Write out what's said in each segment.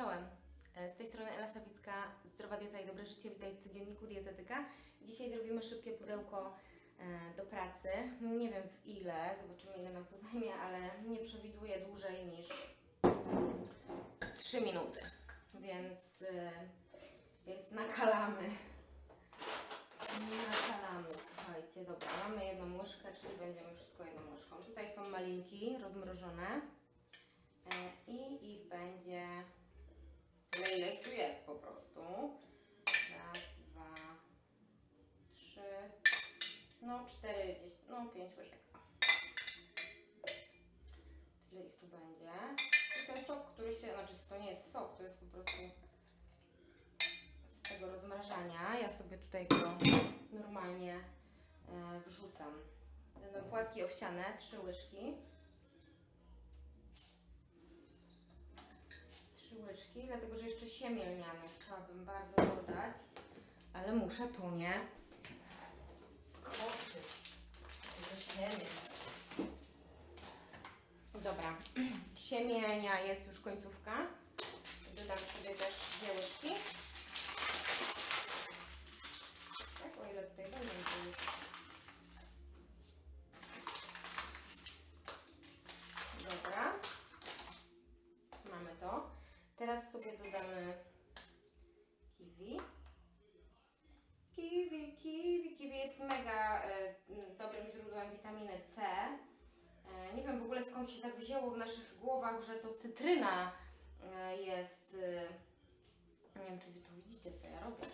Czołem. E, Z tej strony Ela Zdrowa Dieta i Dobre Życie. Witaj w codzienniku Dietetyka. Dzisiaj zrobimy szybkie pudełko e, do pracy. Nie wiem w ile, zobaczymy ile nam to zajmie, ale nie przewiduję dłużej niż 3 minuty. Więc, e, więc nakalamy. Nakalamy, słuchajcie. Dobra, mamy jedną łyżkę, czyli będziemy wszystko jedną łyżką. Tutaj są malinki rozmrożone. I ich będzie tyle, ile ich tu jest po prostu. Raz, dwa, trzy, no cztery, gdzieś, no pięć łyżek. Tyle ich tu będzie. I ten sok, który się, znaczy to nie jest sok, to jest po prostu z tego rozmrażania. Ja sobie tutaj go normalnie e, wrzucam. Będą płatki owsiane, trzy łyżki. Łyżki, dlatego że jeszcze siemię lniane chciałabym bardzo dodać, ale muszę po nie skoczyć do siemię. Dobra, siemienia jest już końcówka. Dodam sobie też dwie łyżki. Tak, o ile tutaj jest. Dobra. Mamy to. Teraz sobie dodamy kiwi. Kiwi, kiwi, kiwi jest mega e, dobrym źródłem witaminy C. E, nie wiem w ogóle skąd się tak wzięło w naszych głowach, że to cytryna e, jest. Nie wiem, czy wy tu widzicie, co ja robię.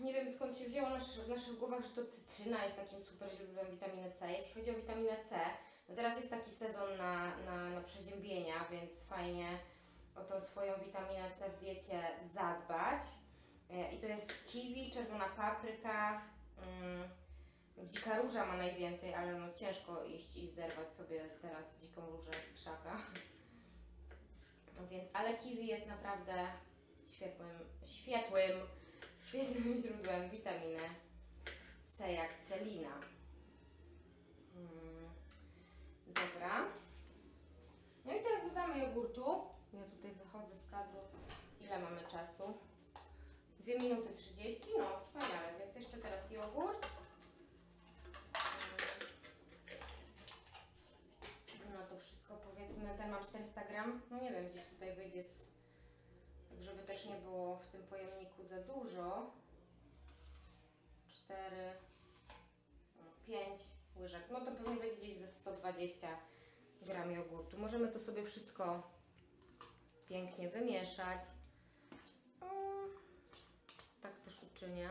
Nie wiem skąd się wzięło w naszych głowach, że to cytryna jest takim super źródłem witaminy C. Jeśli chodzi o witaminę C, no teraz jest taki sezon na, na, na przeziębienia, więc fajnie o tą swoją witaminę C w diecie zadbać. E, I to jest kiwi, czerwona papryka, mm, dzika róża ma najwięcej, ale no ciężko iść i zerwać sobie teraz dziką różę z krzaka. No więc, ale kiwi jest naprawdę świetłym, świetłym, świetnym źródłem witaminy C jak celina. Mm, Dobra. No i teraz dodamy jogurtu. Ja tutaj wychodzę z kadru. Ile mamy czasu? 2 minuty 30. No wspaniale, więc jeszcze teraz jogurt. Mm. No to wszystko powiedzmy, ten ma 400 gram. No nie wiem, gdzieś tutaj wyjdzie z... Tak żeby też nie było w tym pojemniku za dużo. 4, 5 łyżek. No to pewnie będzie gdzieś ze 120 gram jogurtu. Możemy to sobie wszystko pięknie wymieszać. Tak też uczynię.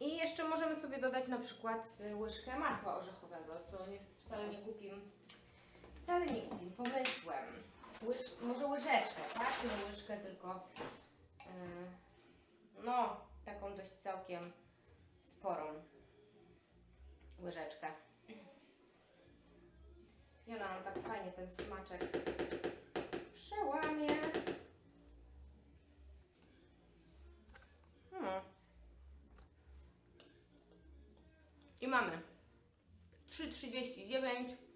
I jeszcze możemy sobie dodać na przykład y, łyżkę masła orzechowego, co jest wcale nie głupim, wcale nie głupim pomysłem. Łyż, może łyżeczkę, tak? Nie łyżkę, tylko yy, no, taką dość całkiem sporą łyżeczkę. I ona nam tak fajnie ten smaczek przełamie. Hmm. I mamy 3,39.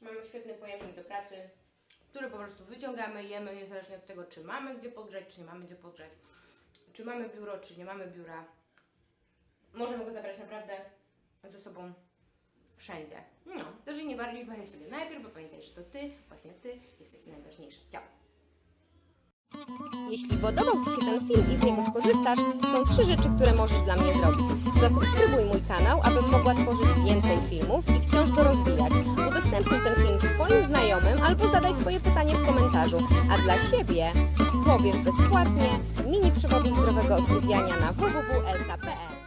Mamy świetny pojemnik do pracy, który po prostu wyciągamy, jemy niezależnie od tego, czy mamy gdzie podgrzać, czy nie mamy gdzie podgrzać. Czy mamy biuro, czy nie mamy biura. Możemy go zabrać naprawdę ze sobą wszędzie. No, to, że nie warli, pamiętaj sobie najpierw, bo pamiętaj, że to Ty, właśnie Ty, jesteś najważniejsza. Ciao! Jeśli podobał Ci się ten film i z niego skorzystasz, są trzy rzeczy, które możesz dla mnie zrobić. Zasubskrybuj mój kanał, abym mogła tworzyć więcej filmów i wciąż go rozwijać. Udostępnij ten film swoim znajomym albo zadaj swoje pytanie w komentarzu. A dla siebie pobierz bezpłatnie mini przewodnik zdrowego odchudzania na www.elsa.pl